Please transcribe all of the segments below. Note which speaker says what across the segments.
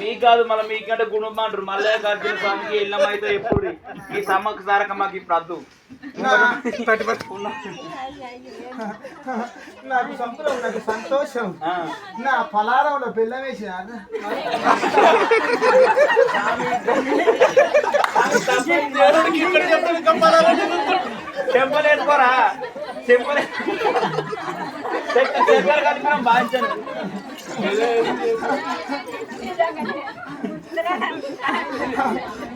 Speaker 1: మీకు కాదు మళ్ళీ మీకంటే గుణం అంటారు. మళ్ళీ అర్జున స్వామికి ఇళ్ళం అయితే ఎప్పుడు? ఈ సమ్మకు సారక మాకు ఇప్పుడు అద్దు
Speaker 2: నాకు సంతోషం నాకు సంతోషం. నా పలారంలో బెల్లం వేసిన
Speaker 1: చెంపలేసుకోరా? చెంపలే మనం బాధించాను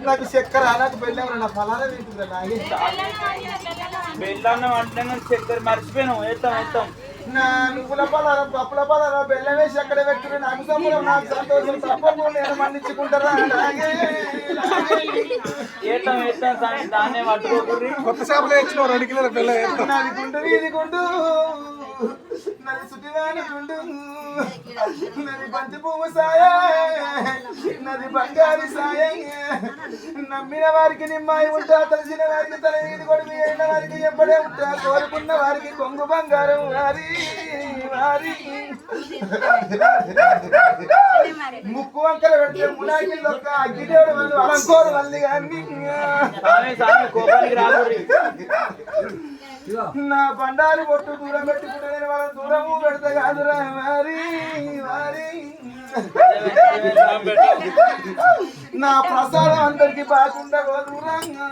Speaker 2: నాకు చక్కెర నాకు బెల్లం నా అలాగే
Speaker 1: బెల్లాన్నం అంటే చక్కెర మర్చిపోయినాం. వేస్తాం వేస్తాం
Speaker 2: నా నువ్వుల పలారం పప్పుల పలారం బెల్లం వేసి అక్కడ పెట్టుకుని నాకు సంబరం నాకు సంతోషం తప్పకుండా నేను మన్నించుకుంటారా?
Speaker 1: వేస్తాం సాయం దాన్నే పట్టుకోకూరి
Speaker 3: కొత్త చేపలు వేయించిన రెండు కిలోల పిల్ల
Speaker 2: నాది గుండు. వీధి గుండు నది సుటివాని గుండు నది బంతి పువ్వు సాయ నది బంగారు సాయే నమ్మిన వారికి నిమ్మాయి ఉంటా తెలిసిన వారికి తల ఇది కొడుకు అయిన వారికి ఎప్పుడే ఉంటా కోరుకున్న వారికి కొంగు బంగారం వారి వారి ముక్కు వంకర పెడితే ములాకిల్లో ఒక్క అగ్గిదేవుడు వాళ్ళు అలంకోరు మళ్ళీ కానీ
Speaker 1: కోపానికి రాకూరి
Speaker 2: నా బండారు పొట్టు దూరం పెట్టుకుంటే నేను వాళ్ళ దూరము పెడతా కాదురా మరి మరి నా ప్రసాదం అందరికి బాగుండా దూరంగా.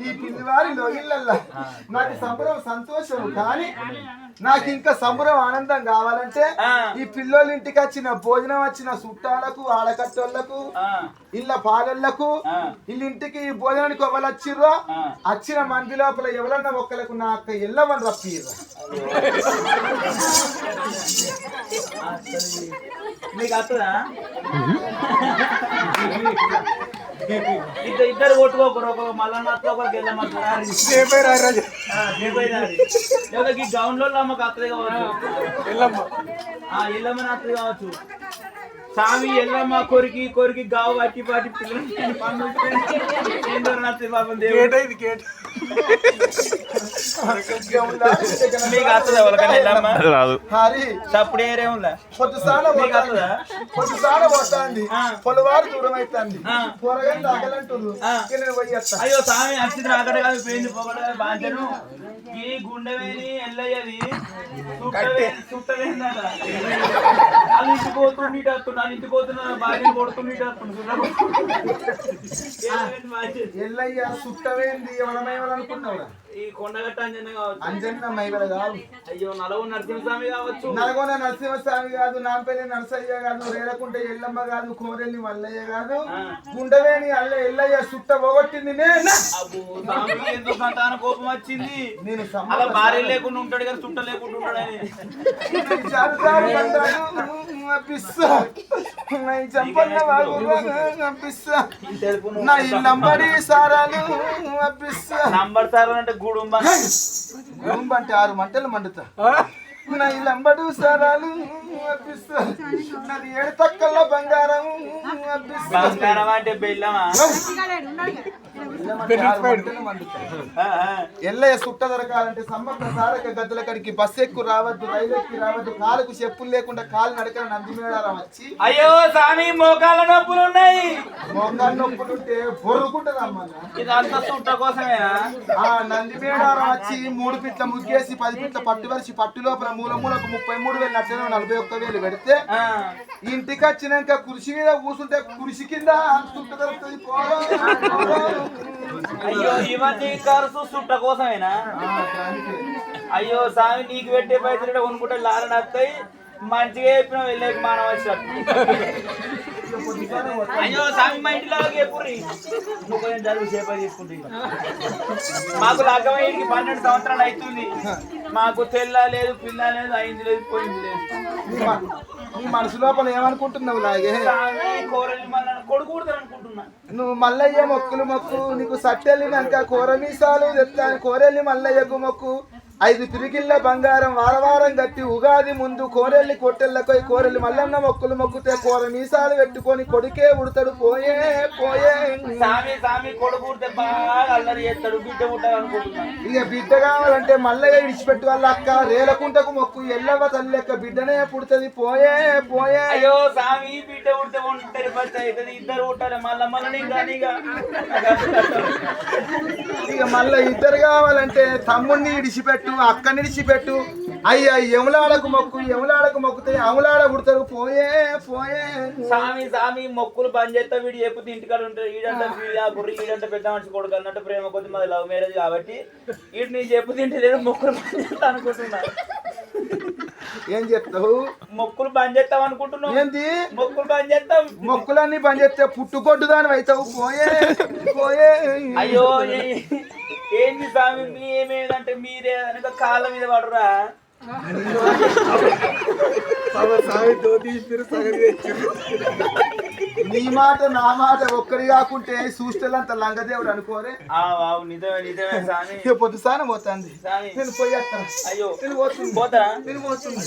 Speaker 2: ఈ పిల్లివారిలో ఇళ్ళల్లా. నాకు సంబరం సంతోషం కానీ నాకు ఇంకా సంబరం ఆనందం కావాలంటే. ఈ పిల్లోళ్ళ ఇంటికి వచ్చిన భోజనం వచ్చిన చుట్టాలకు ఆడకట్టోళ్ళకు
Speaker 1: ఆ,
Speaker 2: ఇళ్ళ పాలళ్ళకు
Speaker 1: ఆ.
Speaker 2: వీళ్ళింటికి భోజనానికి ఎవరు వచ్చిర్రో
Speaker 1: ఆ.
Speaker 2: వచ్చిన మంది లోపల ఎవరన్నా ఒక్కలకు నా అక్క ఎల్లవని రప్పిర్రా
Speaker 1: మీకు వస్తుందా ఇద్దరు ఇద్దరు కొట్టుకోకరు ఒక మల్లన్న అత్త ఒకరికి వెళ్ళమంటారు ఈ గ్రౌండ్లో అమ్మకి అత్తది కావచ్చు. ఆ ఎల్లమ్మని అత్తది కావచ్చు. స్వామి ఎల్లమ్మ కొరికి కొరికి గావు పట్టి పట్టి పిల్లలు. పండు ఏందో నచ్చది పాపం దేవుడు? మీకు అత్తది ఎవరికైనా ఎల్లమ్మ
Speaker 4: రాదు
Speaker 2: హరి
Speaker 1: తప్పుడు ఏరే ఉందా
Speaker 2: పొద్దు సాన
Speaker 1: మీకు అత్తదా
Speaker 2: పొద్దు సాన పోతాంది పొలవారు దూరం అవుతుంది
Speaker 1: ఆ.
Speaker 2: కూరగాయలు
Speaker 1: అయ్యో సామి అచ్చింది రాకడ కాదు పోయింది పోకడ బాధ్యను ఈ గుండెవేని ఎల్లయ్యది. సుట్టవేందట. వాళ్ళు పోతుండి ఇటు వస్తుండు వాళ్ళు ఇంటికి పోతున్నా భార్య కొడుతుండి ఇటు.
Speaker 2: ఎల్లయ్య సుట్టవేంది ఎవరమేమనుకున్నావురా
Speaker 1: ఈ కొండగట్ట అంజన కావచ్చు.
Speaker 2: అంజన్న మైవల కాదు.
Speaker 1: అయ్యో నలవు నరసింహస్వామి కావచ్చు.
Speaker 2: నల్గొండ నరసింహస్వామి కాదు నాంపల్లి నరసయ్య కాదు రేలకుంట ఎల్లమ్మ కాదు కోరెల్లి మల్లయ్య కాదు.
Speaker 1: ఆ.
Speaker 2: గుండవేని అల్ల ఎల్లయ్య సుట్ట పోగొట్టింది నేను.
Speaker 1: కోపం వచ్చింది.
Speaker 2: నేను
Speaker 1: అలా భార్య లేకుండా ఉంటాడు కానీ చుట్ట లేకుండా
Speaker 2: ఇల్లంబడి సారాలు
Speaker 1: నంబర్ అంటే గుడుంబ.
Speaker 2: అంటే ఆరు మంటలు మండుతా. నా ఇల్లంబడు సారాలు పిస్సా నాది ఏడు తక్కల్లో బంగారం
Speaker 1: బంగారం అంటే బెల్లమా.
Speaker 2: ఎల్లయ్య సుట్ట దొరకాలంటే సమ్మక్క సారక గద్దల కడికి బస్ ఎక్కు రావద్దు రైలు ఎక్కి రావద్దు కాలుకు చెప్పులు లేకుండా కాలు నడకన నందిమేడారం వచ్చి
Speaker 1: అయ్యో స్వామి మోకాళ్ళ నొప్పులు ఉన్నాయి.
Speaker 2: మోకాలు
Speaker 1: ఇదంతా చుట్ట కోసమేనా?
Speaker 2: ఆ నందిమేడారం వచ్చి మూడు పిట్ల ముగ్గేసి పది పిట్ల పట్టు వరిసి పట్టు లోపల మూల మూలకు ముప్పై మూడు వేలు నచ్చడం నలభై ఒక్క వేలు పెడితే
Speaker 1: ఆ.
Speaker 2: ఇంటికి వచ్చినాక కుర్చీ మీద కూర్చుంటే కుర్చీ కింద సుట్ట దొరుకుతుంది పోరా.
Speaker 1: అయ్యో ఇవన్నీ ఖర్చు చుట్ట కోసమేనా. అయ్యో స్వామి నీకు పెట్టే పైసలు కొనుక్కుంటే లారని వస్తాయి మంచిగా చెప్పిన వెళ్ళే మానవ అయ్యో స్వామి మా ఇంటిలో ఎప్పుడు నువ్వు కొంచెం జరుగు సేప తీసుకుంటే మాకు లగ్గమయ్యేకి పన్నెండు సంవత్సరాలు అవుతుంది. మాకు తెల్ల లేదు పిల్ల లేదు అయింది లేదు పోయింది లేదు.
Speaker 2: నీ మనసు లోపల ఏమనుకుంటున్నావు లాగే
Speaker 1: కూరలు మళ్ళీ అనుకుంటున్నా
Speaker 2: నువ్వు మల్లయ్య మొక్కులు మొక్కు నీకు సట్టెళ్ళినాక కూర మీసాలు తెస్తాను కూరెళ్ళి మల్లయ్యకు మొక్కు. ఐదు పిరికిళ్ళ బంగారం వారవారం కట్టి ఉగాది ముందు కోరెల్లి కొట్టెళ్ళకై కోరెల్లి మల్లన్న మొక్కులు మొక్కుతే కూర మీసాలు పెట్టుకొని కొడుకే ఉడతాడు పోయే పోయే.
Speaker 1: సామి సామి కొడుకు చేస్తాడు బిడ్డ
Speaker 2: ఇక బిడ్డ కావాలంటే మల్లయ్య ఇడిచిపెట్టు వాళ్ళ అక్క. రేలకుంటకు మొక్కు ఎల్లవ తల్లి లెక్క బిడ్డనే పుడుతుంది పోయే పోయే.
Speaker 1: అయ్యో సామి బిడ్డ బస్ అవుతుంది ఇద్దరు పుట్టాలి మళ్ళా మళ్ళీ
Speaker 2: ఇక మళ్ళీ ఇద్దరు కావాలంటే తమ్ముడిని ఇడిచిపెట్టు అక్కని ఇడిచిపెట్టు అయ్యా ఎములాడకు మొక్కు ఎములాడకు మొక్కుతే అములాడ పుడతారు పోయే పోయే.
Speaker 1: సామి సామి మొక్కులు బంద్ చేస్తా వీడు చెప్పుతే ఇంటికాడ ఉంటాడు ఈడంటే వీడు ఆ గుర్రి ఈడంటే పెద్ద మనిషి కొడుకు అన్నట్టు ప్రేమ కొద్ది మాది లవ్ మ్యారేజ్ కాబట్టి వీడు నీ చెప్పు తింటే లేదు మొక్కులు బంద్ చేస్తా అనుకుంటున్నా.
Speaker 2: ఏం చెప్తావు
Speaker 1: మొక్కులు బంద్ చేస్తాం అనుకుంటున్నావు.
Speaker 2: ఏంది?
Speaker 1: మొక్కులు బంద్ చేస్తాం.
Speaker 2: మొక్కులన్నీ పని చెప్తే పుట్టుకొట్టు దాని అవుతావు. పోయే పోయే.
Speaker 1: అయ్యో ఏంది స్వామి మీ ఏమేదంటే మీరే అనక కాళ్ళ మీద పడరా?
Speaker 2: నీ మాట నా మాట ఒక్కడి కాకుంటే చూస్తేలంత లంగదేవుడు అనుకోరే.
Speaker 1: నిజమే నిజమే
Speaker 2: పొద్దు సానం పోతుంది.
Speaker 1: స్వామి.
Speaker 2: నేను పోయేస్తాను
Speaker 1: అయ్యో
Speaker 2: నేను పోతుంది
Speaker 1: పోతారా
Speaker 2: నేను పోతుంది